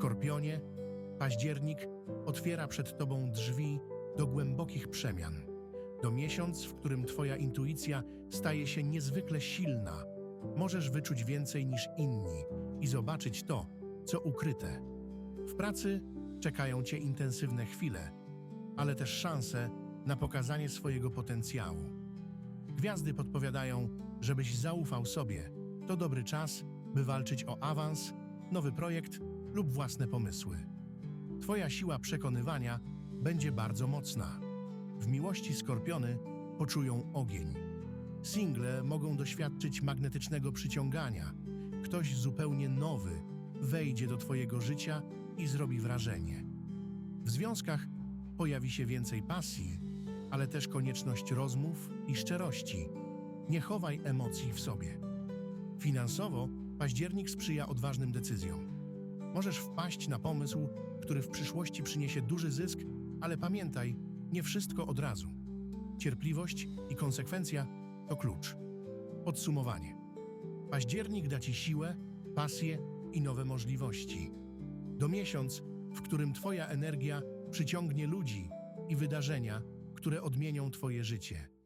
Skorpionie, październik otwiera przed Tobą drzwi do głębokich przemian. Do miesiąc, w którym Twoja intuicja staje się niezwykle silna. Możesz wyczuć więcej niż inni i zobaczyć to, co ukryte. W pracy czekają Cię intensywne chwile, ale też szanse na pokazanie swojego potencjału. Gwiazdy podpowiadają, żebyś zaufał sobie. To dobry czas, by walczyć o awans, nowy projekt lub własne pomysły. Twoja siła przekonywania będzie bardzo mocna. W miłości skorpiony poczują ogień. Single mogą doświadczyć magnetycznego przyciągania. Ktoś zupełnie nowy wejdzie do Twojego życia i zrobi wrażenie. W związkach pojawi się więcej pasji, ale też konieczność rozmów i szczerości. Nie chowaj emocji w sobie. Finansowo październik sprzyja odważnym decyzjom. Możesz wpaść na pomysł, który w przyszłości przyniesie duży zysk, ale pamiętaj, nie wszystko od razu. Cierpliwość i konsekwencja to klucz. Podsumowanie. Październik da Ci siłę, pasję i nowe możliwości. Do miesiąc, w którym Twoja energia przyciągnie ludzi i wydarzenia, które odmienią Twoje życie.